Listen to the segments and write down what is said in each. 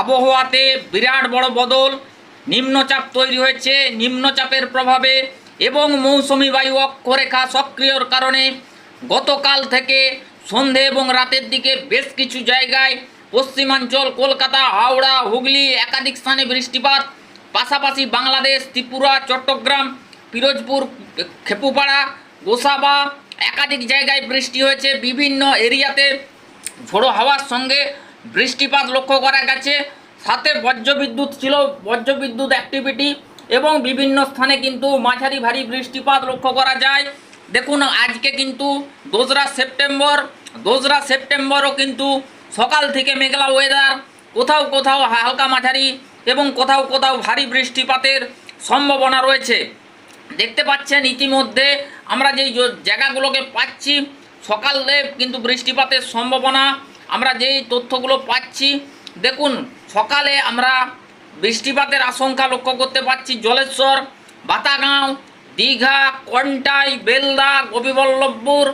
আবহাওয়াতে বিরাট বড় বদল, নিম্নচাপ তৈরি হয়েছে, নিম্নচাপের প্রভাবে এবং মৌসুমি বায়ু অক্ষরেখা সক্রিয়র কারণে গতকাল থেকে সন্ধে এবং রাতের দিকে বেশ কিছু জায়গায় পশ্চিমাঞ্চল, কলকাতা, হাওড়া, হুগলি একাধিক স্থানে বৃষ্টিপাত, পাশাপাশি বাংলাদেশ, ত্রিপুরা, চট্টগ্রাম, পিরোজপুর, খেপুপাড়া, গোসাবা একাধিক জায়গায় বৃষ্টি হয়েছে। বিভিন্ন এরিয়াতে ঝোড়ো হাওয়ার সঙ্গে বৃষ্টিপাত লক্ষ্য করা গেছে। সাথে বজ্রবিদ্যুৎ ছিল, বজ্রবিদ্যুৎ অ্যাক্টিভিটি এবং বিভিন্ন স্থানে কিন্তু মাঝারি ভারী বৃষ্টিপাত লক্ষ্য করা যায়। দেখুন, আজকে কিন্তু দোসরা সেপ্টেম্বর, দোসরা সেপ্টেম্বরও কিন্তু সকাল থেকে মেঘলা ওয়েদার কোথাও কোথাও হালকা মাঝারি এবং কোথাও কোথাও ভারী বৃষ্টিপাতের সম্ভাবনা রয়েছে। দেখতে পাচ্ছেন, ইতিমধ্যে আমরা যেই জায়গাগুলোকে পাচ্ছি, সকালে কিন্তু বৃষ্টিপাতের সম্ভাবনা আমরা যেই তথ্যগুলো পাচ্ছি, দেখুন, সকালে আমরা বৃষ্টিপাতের আশঙ্কা লক্ষ্য করতে পারছি জলেশ্বর, বাতাগাঁও, দীঘা, কন্টাই, বেলদা, গোপীবল্লভপুর,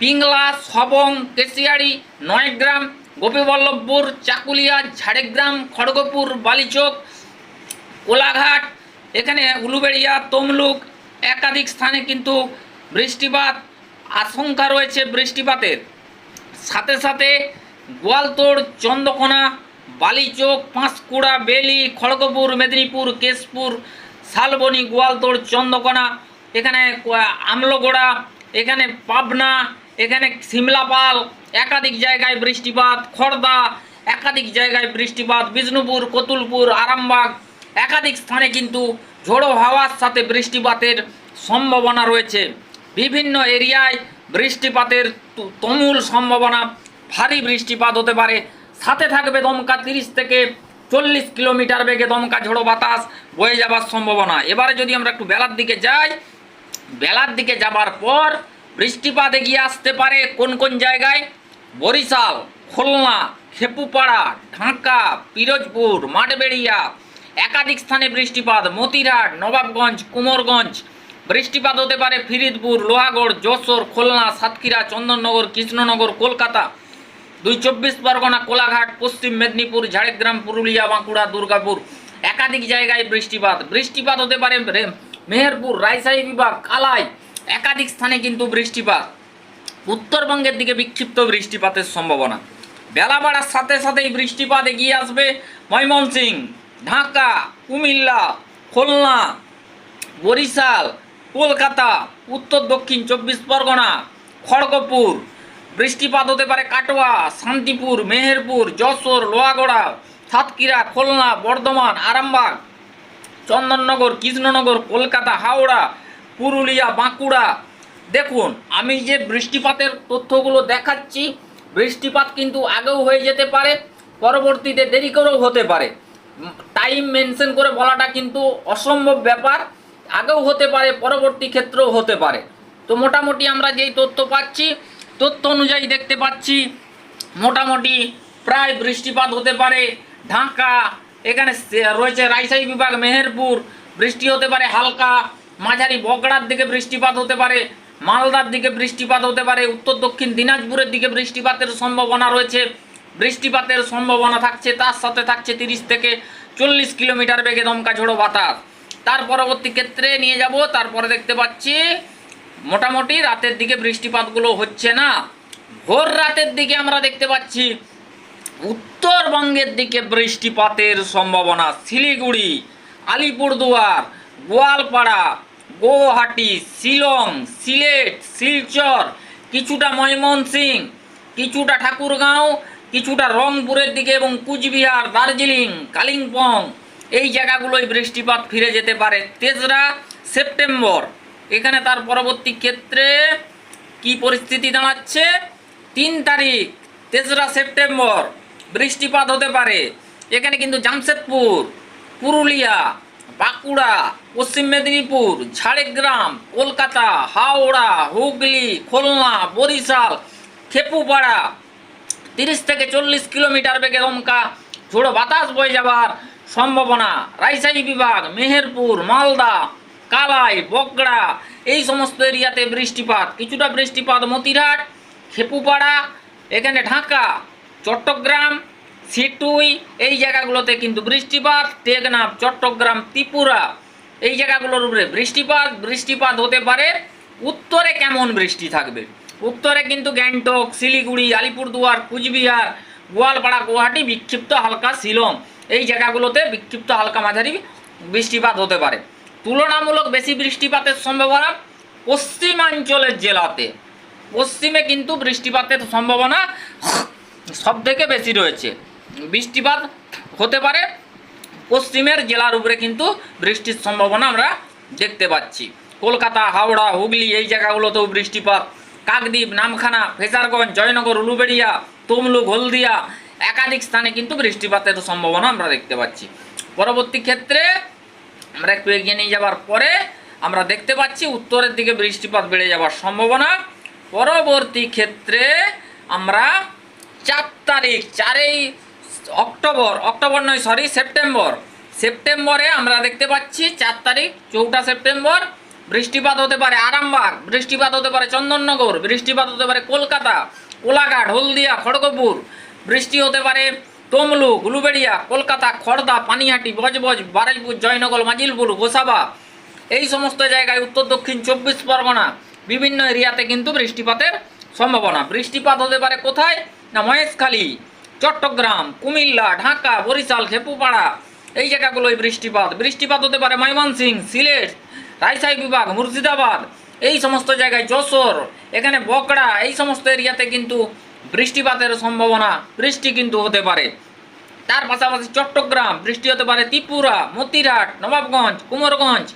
পিংলা, সবং কেশিয়াড়ি নয়গ্রাম, গোপীবল্লভপুর, চাকুলিয়া, ঝাড়গ্রাম, খড়গপুর, বালিচক, কোলাঘাট, এখানে উলুবেড়িয়া, তমলুক একাধিক স্থানে কিন্তু বৃষ্টিপাত, আশঙ্কা রয়েছে বৃষ্টিপাতের। সাথে সাথে গোয়ালতোড়, চন্দ্রকোনা, বালিচোক, পাঁশকুড়া, বেলি, খড়গপুর, মেদিনীপুর, কেশপুর, শালবনি, গোয়ালতোড়, চন্দ্রকোনা, এখানে আমলগোড়া, এখানে পাবনা, এখানে সিমলাপাল, একাধিক জায়গায় বৃষ্টিপাত খড়দা একাধিক জায়গায় বৃষ্টিপাত, বিষ্ণুপুর, কতুলপুর, আরামবাগ, একাধিক স্থানে কিন্তু ঝোড়ো হাওয়ার সাথে বৃষ্টিপাতের সম্ভাবনা রয়েছে। বিভিন্ন এরিয়ায় বৃষ্টিপাতের তুমুল সম্ভাবনা ভারী বৃষ্টিপাত হতে পারে। সাথে থাকবে দমকা তিরিশ থেকে চল্লিশ কিলোমিটার বেগে দমকা ঝোড়ো বাতাস বয়ে যাবার সম্ভাবনা। এবারে যদি আমরা একটু বেলার দিকে যাই, বেলার দিকে যাবার পর বৃষ্টিপাত এগিয়ে আসতে পারে কোন কোন জায়গায়? বরিশাল, খুলনা, খেপুপাড়া, ঢাকা, পিরোজপুর, মাঠবেড়িয়া। একাধিক স্থানে বৃষ্টিপাত মতিরহাট নবাবগঞ্জ, কুমোরগঞ্জ। বৃষ্টিপাত হতে পারে ফিরিদপুর, লোহাগড়, যশোর, খুলনা, সাতক্ষীরা, চন্দননগর, কৃষ্ণনগর, কলকাতা। দুই চব্বিশ পরগনা, কোলাঘাট, পশ্চিম মেদিনীপুর, ঝাড়গ্রাম, পুরুলিয়া, বাঁকুড়া, দুর্গাপুর। একাধিক জায়গায় বৃষ্টিপাত। বৃষ্টিপাত হতে পারে মেহেরপুর, রাজশাহী বিভাগ, কালাই। একাধিক স্থানে কিন্তু বৃষ্টিপাত। উত্তরবঙ্গের দিকে বিক্ষিপ্ত বৃষ্টিপাতের সম্ভাবনা। বেলা বাড়ার সাথে সাথেই বৃষ্টিপাত এগিয়ে আসবে ময়মনসিং, ঢাকা, কুমিল্লা, খুলনা, বরিশাল, কলকাতা, উত্তর দক্ষিণ চব্বিশ পরগনা, খড়গপুর বৃষ্টিপাত হতে পারে কাটোয়া, শান্তিপুর, মেহেরপুর, যশোর, লোহাগড়া, সাতক্ষীরা, খুলনা, বর্ধমান, আরামবাগ, চন্দননগর, কৃষ্ণনগর, কলকাতা, হাওড়া, পুরুলিয়া, বাঁকুড়া। দেখুন, আমি যে বৃষ্টিপাতের তথ্যগুলো দেখাচ্ছি, বৃষ্টিপাত কিন্তু আগেও হয়ে যেতে পারে, পরবর্তীতে দেরি করেও হতে পারে। টাইম মেনশন করে বলাটা কিন্তু অসম্ভব ব্যাপার, আগেও হতে পারে, পরবর্তী ক্ষেত্রেও হতে পারে। তো মোটামুটি আমরা যেই তথ্য পাচ্ছি তথ্য অনুযায়ী দেখতে পাচ্ছি মোটামুটি প্রায় বৃষ্টিপাত হতে পারে, ঢাকা, এখানে রয়েছে রাজশাহী বিভাগ, মেহেরপুর, বৃষ্টি হতে পারে হালকা, মাঝারি বগড়ার দিকে বৃষ্টিপাত হতে পারে, মালদার দিকে বৃষ্টিপাত হতে পারে, উত্তর দক্ষিণ দিনাজপুরের দিকে বৃষ্টিপাতের সম্ভাবনা রয়েছে, বৃষ্টিপাতের সম্ভাবনা থাকছে, তার সাথে থাকছে তিরিশ থেকে চল্লিশ কিলোমিটার বেগে দমকা ঝোড়ো বাতাস। তার পরবর্তী ক্ষেত্রে নিয়ে যাব, তারপরে দেখতে পাচ্ছি মোটামুটি রাতের দিকে বৃষ্টিপাতগুলো হচ্ছে না। ভোর রাতের দিকে আমরা দেখতে পাচ্ছি উত্তরবঙ্গের দিকে বৃষ্টিপাতের সম্ভাবনা। শিলিগুড়ি, আলিপুরদুয়ার, গোয়ালপাড়া গুয়াহাটি শিলং, সিলেট, শিলচর, কিছুটা ময়মনসিং কিছুটা ঠাকুরগাঁও, কিছুটা রংপুরের দিকে এবং কুচবিহার, দার্জিলিং, কালিম্পং এই জায়গাগুলোয় বৃষ্টিপাত ফিরে যেতে পারে। তেসরা সেপ্টেম্বর। এখানে তার পরবর্তী ক্ষেত্রে কি পরিস্থিতি দাঁড়াচ্ছে? তিন তারিখ, তেসরা সেপ্টেম্বর, বৃষ্টিপাত হতে পারে। এখানে কিন্তু জামশেদপুর, পুরুলিয়া, বাঁকুড়া, পশ্চিম মেদিনীপুর, ঝাড়গ্রাম, কলকাতা, হাওড়া, হুগলি, খুলনা, বরিশাল, খেপুপাড়া, তিরিশ থেকে চল্লিশ কিলোমিটার বেগে দমকা, ঝোড়ো বাতাস বয়ে যাবার সম্ভাবনা। রাজশাহী বিভাগ, মেহেরপুর, মালদা কালাই, বগড়া, এই সমস্ত এরিয়াতে বৃষ্টিপাত। কিছুটা বৃষ্টিপাত মতিরহাট, খেপুপাড়া, এখানে ঢাকা, চট্টগ্রাম, সিটুই, এই জায়গাগুলোতে কিন্তু বৃষ্টিপাত, টেকনাফ, চট্টগ্রাম, ত্রিপুরা, এই জায়গাগুলোর উপরে বৃষ্টিপাত। বৃষ্টিপাত হতে পারে উত্তরে কেমন বৃষ্টি থাকবে? উত্তরে কিন্তু গ্যাংটক, শিলিগুড়ি, আলিপুরদুয়ার, কুচবিহার, গোয়ালপাড়া, গুয়াহাটি বিক্ষিপ্ত হালকা শিলং। এই জায়গাগুলোতে বিক্ষিপ্ত হালকা মাঝারি বৃষ্টিপাত হতে পারে। তুলনামূলক বেশি বৃষ্টিপাতের সম্ভাবনা পশ্চিমাঞ্চলের জেলাতে। পশ্চিমে কিন্তু বৃষ্টিপাতের সম্ভাবনা সব থেকে বেশি রয়েছে। বৃষ্টিপাত হতে পারে, পশ্চিমের জেলার উপরে কিন্তু বৃষ্টির সম্ভাবনা আমরা দেখতে পাচ্ছি। কলকাতা, হাওড়া, হুগলি এই জায়গাগুলোতেও বৃষ্টিপাত। কাকদ্বীপ, নামখানা ফেজারগঞ্জ জয়নগর, উলুবেড়িয়া, তমলুক, হলদিয়া, একাধিক স্থানে কিন্তু বৃষ্টিপাতের সম্ভাবনা আমরা দেখতে পাচ্ছি। পরবর্তী ক্ষেত্রে আমরা একটু এগিয়ে নিয়ে যাওয়ার পরে আমরা দেখতে পাচ্ছি উত্তরের দিকে বৃষ্টিপাত বেড়ে যাওয়ার সম্ভাবনা। পরবর্তী ক্ষেত্রে আমরা চার তারিখ, চারই অক্টোবর অক্টোবর নয় সরি সেপ্টেম্বর। সেপ্টেম্বরে আমরা দেখতে পাচ্ছি চার তারিখ, চৌঠা সেপ্টেম্বর, বৃষ্টিপাত হতে পারে আরামবাগ, বৃষ্টিপাত হতে পারে চন্দননগর, বৃষ্টিপাত হতে পারে কলকাতা, কোলাঘাট, হলদিয়া, খড়গপুর, বৃষ্টি হতে পারে তমলুক উলুবেড়িয়া কলকাতা খড়দা পানিহাটি, বজবজ বারাইপুর জয়নগর, মাজিলপুর, গোসাবা। এই সমস্ত জায়গায় উত্তর, দক্ষিণ, চব্বিশ পরগনা বিভিন্ন এরিয়াতে কিন্তু বৃষ্টিপাতের সম্ভাবনা। বৃষ্টিপাত হতে পারে কোথায়? না, মহেশখালী, চট্টগ্রাম, কুমিল্লা, ঢাকা, বরিশাল, খেপুপাড়া। এই জায়গাগুলোয় বৃষ্টিপাত। বৃষ্টিপাত হতে পারে ময়মনসিংহ সিলেট রাজশাহী বিভাগ, মুর্শিদাবাদ। এই সমস্ত জায়গায় যশোর, এখানে বকড়া এই সমস্ত এরিয়াতে কিন্তু বৃষ্টিপাতের সম্ভাবনা, বৃষ্টি কিন্তু হতে পারে। তার পাশাপাশি চট্টগ্রাম, বৃষ্টি হতে পারে ত্রিপুরা, মতিরহাট, নবাবগঞ্জ, কুমারগঞ্জ,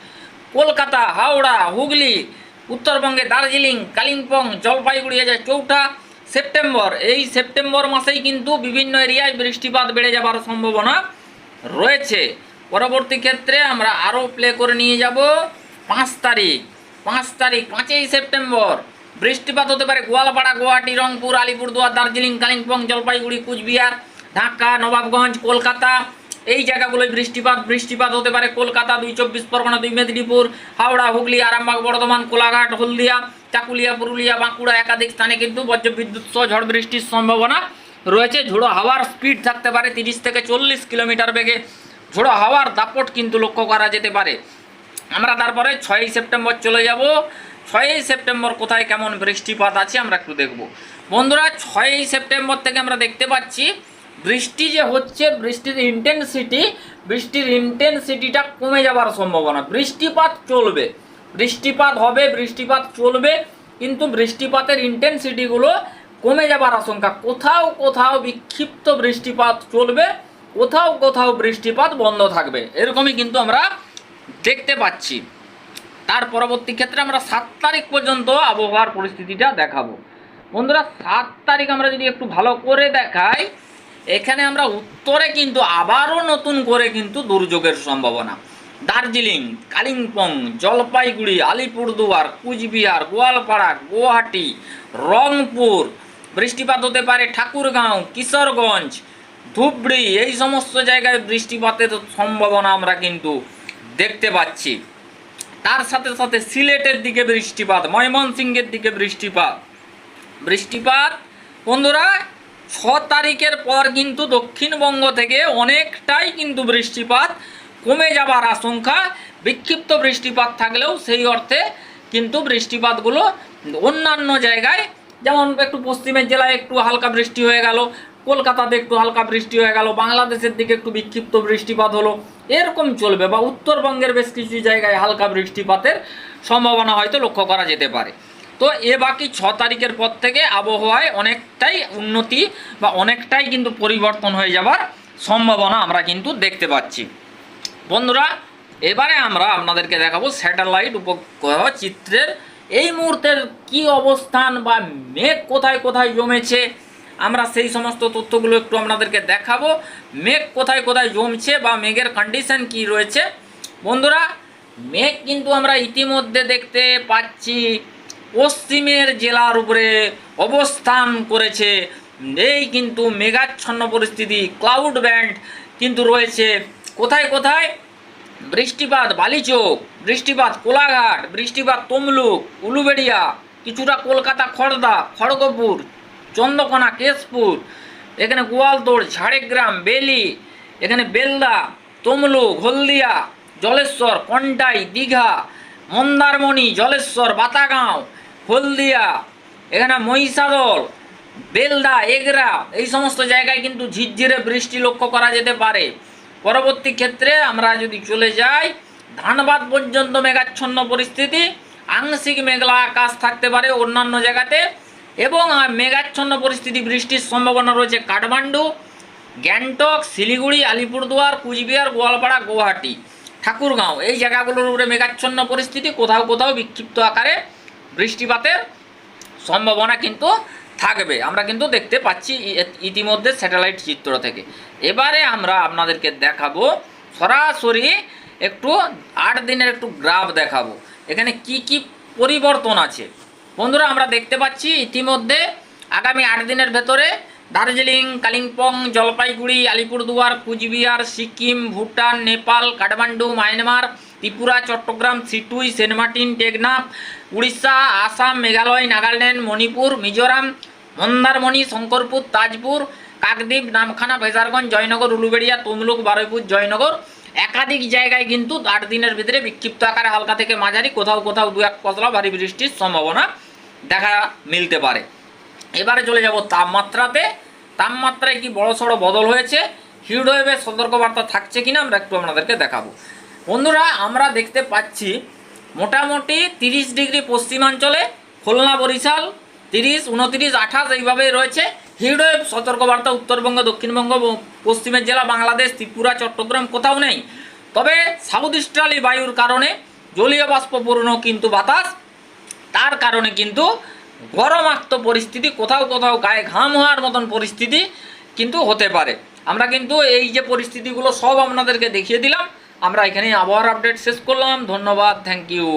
কলকাতা, হাওড়া, হুগলি, উত্তরবঙ্গে দার্জিলিং, কালিম্পং, জলপাইগুড়ি যে চৌঠা সেপ্টেম্বর, এই সেপ্টেম্বর মাসেই কিন্তু বিভিন্ন এরিয়ায় বৃষ্টিপাত বেড়ে যাবার সম্ভাবনা রয়েছে। পরবর্তী ক্ষেত্রে আমরা আরও প্লে করে নিয়ে যাব পাঁচ তারিখ। পাঁচ তারিখ, পাঁচই সেপ্টেম্বর। বৃষ্টিপাত হতে পারে গোয়ালপাড়া, গুয়াহাটি, রংপুর, আলিপুরদুয়ার, দার্জিলিং, কালিম্পং, জলপাইগুড়ি, কুচবিহার, ঢাকা, নবাবগঞ্জ, কলকাতা। এই জায়গাগুলোয় বৃষ্টিপাত বৃষ্টিপাত হতে পারে কলকাতা, দুই চব্বিশ পরগনা, দুই মেদিনীপুর, হাওড়া, হুগলি, আরামবাগ, বর্ধমান, কোলাঘাট, হলদিয়া, চাকুলিয়া, পুরুলিয়া, বাঁকুড়া একাধিক স্থানে কিন্তু বজ্রবিদ্যুৎ সহ ঝড় বৃষ্টির সম্ভাবনা রয়েছে। ঝোড়ো হাওয়ার স্পিড থাকতে পারে তিরিশ থেকে চল্লিশ কিলোমিটার বেগে। ঝোড়ো হাওয়ার দাপট কিন্তু লক্ষ্য করা যেতে পারে। আমরা তারপরে ছয়ই সেপ্টেম্বর চলে যাব। ছয়ই সেপ্টেম্বর কোথায় কেমন বৃষ্টিপাত আছে আমরা একটু দেখব। বন্ধুরা, ছয়ই সেপ্টেম্বর থেকে আমরা দেখতে পাচ্ছি বৃষ্টি যে হচ্ছে, বৃষ্টির ইন্টেন্সিটি বৃষ্টির ইন্টেন্সিটিটা কমে যাওয়ার সম্ভাবনা। বৃষ্টিপাত চলবে। বৃষ্টিপাত হবে, বৃষ্টিপাত চলবে, কিন্তু বৃষ্টিপাতের ইন্টেন্সিটিগুলো কমে যাবার আশঙ্কা। কোথাও কোথাও বিক্ষিপ্ত বৃষ্টিপাত চলবে, কোথাও কোথাও বৃষ্টিপাত বন্ধ থাকবে। এরকমই কিন্তু আমরা দেখতে পাচ্ছি। তার পরবর্তী ক্ষেত্রে আমরা সাত তারিখ পর্যন্ত আবহাওয়ার পরিস্থিতিটা দেখাবো। বন্ধুরা, সাত তারিখ আমরা যদি একটু ভালো করে দেখাই, এখানে আমরা উত্তরে কিন্তু আবারও নতুন করে কিন্তু দুর্যোগের সম্ভাবনা। দার্জিলিং, কালিম্পং, জলপাইগুড়ি, আলিপুরদুয়ার, কুচবিহার, গোয়ালপাড়া, গুয়াহাটি, রংপুর, বৃষ্টিপাত হতে পারে ঠাকুরগাঁও, কিশোরগঞ্জ, ধুবড়ি, এই সমস্ত জায়গায় বৃষ্টিপাতের সম্ভাবনা আমরা কিন্তু দেখতে পাচ্ছি। তার সাথে সাথে সিলেটের দিকে বৃষ্টিপাত ময়মনসিংহের দিকে বৃষ্টিপাত বৃষ্টিপাত বন্ধুরা, ছ তারিখের পর কিন্তু দক্ষিণবঙ্গ থেকে অনেকটাই কিন্তু বৃষ্টিপাত কমে যাবার আশঙ্কা, বিক্ষিপ্ত বৃষ্টিপাত থাকলেও সেই অর্থে কিন্তু বৃষ্টিপাতগুলো অন্যান্য জায়গায়, যেমন একটু পশ্চিমের জেলায় একটু হালকা বৃষ্টি হয়ে গেল, কলকাতাতে একটু হালকা বৃষ্টি হয়ে গেল, বাংলাদেশের দিকে একটু বিক্ষিপ্ত বৃষ্টিপাত হলো। এরকম চলবে বা উত্তরবঙ্গের বেশ কিছু জায়গায় হালকা বৃষ্টিপাতের সম্ভাবনা হয়তো লক্ষ্য করা যেতে পারে। তো এ বাকি ছ তারিখের পর থেকে আবহাওয়ায় অনেকটাই উন্নতি বা অনেকটাই কিন্তু পরিবর্তন হয়ে যাবার সম্ভাবনা আমরা কিন্তু দেখতে পাচ্ছি। বন্ধুরা, এবারে আমরা আপনাদেরকে দেখাবো স্যাটেলাইট উপগ্রহ চিত্রের এই মুহূর্তের কি অবস্থান বা মেঘ কোথায় কোথায় জমেছে আমরা সেই সমস্ত তথ্যগুলো একটু আপনাদেরকে দেখাবো। মেঘ কোথায় কোথায় জমছে বা মেঘের কন্ডিশন কি রয়েছে? বন্ধুরা, মেঘ কিন্তু আমরা ইতিমধ্যে দেখতে পাচ্ছি, পশ্চিমের জেলার উপরে অবস্থান করেছে। এই কিন্তু মেঘাচ্ছন্ন পরিস্থিতি ক্লাউড ব্যান্ড কিন্তু রয়েছে। কোথায় কোথায়? বৃষ্টিপাত বালিচোক, বৃষ্টিপাত কোলাঘাট, বৃষ্টিপাত তমলুক, উলুবেড়িয়া, কিছুটা কলকাতা খড়দা খড়গপুর চন্দ্রকোনা, কেশপুর, এখানে গোয়ালতোড়, ঝাড়গ্রাম, বেলি, এখানে বেলদা তমলুক হলদিয়া, জলেশ্বর, কন্টাই, দীঘা, মন্দারমণি, জলেশ্বর, বাতাগাঁও, হলদিয়া, এখানে মহিষাদল, বেলদা, এগরা, এই সমস্ত জায়গায় কিন্তু ঝিরঝিরে বৃষ্টি লক্ষ্য করা যেতে পারে। পরবর্তী ক্ষেত্রে আমরা যদি চলে যাই, ধানবাদ পর্যন্ত মেঘাচ্ছন্ন পরিস্থিতি, আংশিক মেঘলা আকাশ থাকতে পারে অন্যান্য জায়গাতে। এবং মেঘাচ্ছন্ন পরিস্থিতি বৃষ্টির সম্ভাবনা রয়েছে কাঠমান্ডু, গ্যাংটক, শিলিগুড়ি, আলিপুরদুয়ার, কুচবিহার, গোয়ালপাড়া, গুয়াহাটি, ঠাকুরগাঁও। এই জায়গাগুলোর উপরে মেঘাচ্ছন্ন পরিস্থিতি, কোথাও কোথাও বিক্ষিপ্ত আকারে বৃষ্টিপাতের সম্ভাবনা কিন্তু থাকবে। আমরা কিন্তু দেখতে পাচ্ছি ইতিমধ্যে স্যাটেলাইট চিত্র থেকে। এবারে আমরা আপনাদেরকে দেখাবো, সরাসরি একটু আট দিনের একটু গ্রাফ দেখাবো। এখানে কি কি পরিবর্তন আছে? বন্ধুরা, আমরা দেখতে পাচ্ছি ইতিমধ্যে আগামী আট দিনের ভেতরে Darjeeling, Kalimpong, Jalpaiguri, Alipurduar, Cooch Behar, Sikkim, Bhutan, Nepal, Kathmandu, Myanmar, Tripura, Chattogram, Sittwe, Saint Martin, Teknaf, Orissa, Assam, Meghalaya, Nagaland, Manipur, Mizoram, Mandarmani, Shankarpur, Tajpur, Kakdwip, Namkhana, Bhejarganj, Joynagar, Uluberia, Tamluk, Baruipur, Joynagar. একাধিক জায়গায় কিন্তু আট দিনের ভিতরে বিক্ষিপ্ত আকারে হালকা থেকে মাঝারি, কোথাও কোথাও দু এক পশলা ভারী বৃষ্টির সম্ভাবনা দেখা মিলতে পারে। এবারে চলে যাব তাপমাত্রাতে। তাপমাত্রায় কি বড় সড়ো বদল হয়েছে? হিট ওয়েভের সতর্কবার্তা থাকছে কিনা আমরা একটু আপনাদেরকে দেখাবো। বন্ধুরা, আমরা দেখতে পাচ্ছি মোটামুটি তিরিশ ডিগ্রি পশ্চিমাঞ্চলে, খুলনা, বরিশাল, তিরিশ, উনতিরিশ, আঠাশ এইভাবেই রয়েছে। হিট সতর্কবার্তা উত্তরবঙ্গ, দক্ষিণবঙ্গ পশ্চিমের জেলা, বাংলাদেশ, ত্রিপুরা, চট্টগ্রাম কোথাও নেই। তবে সাউথ ইস্টার্লি বায়ুর কারণে জলীয় বাষ্পপূর্ণ কিন্তু বাতাস তার কারণে কিন্তু গরমাক্ত পরিস্থিতি, কোথাও কোথাও গায়ে ঘাম হওয়ার মতন পরিস্থিতি কিন্তু হতে পারে। আমরা কিন্তু এই যে পরিস্থিতিগুলো সব আপনাদেরকে দেখিয়ে দিলাম। আমরা এখানেই আবহাওয়ার আপডেট শেষ করলাম। ধন্যবাদ। Thank you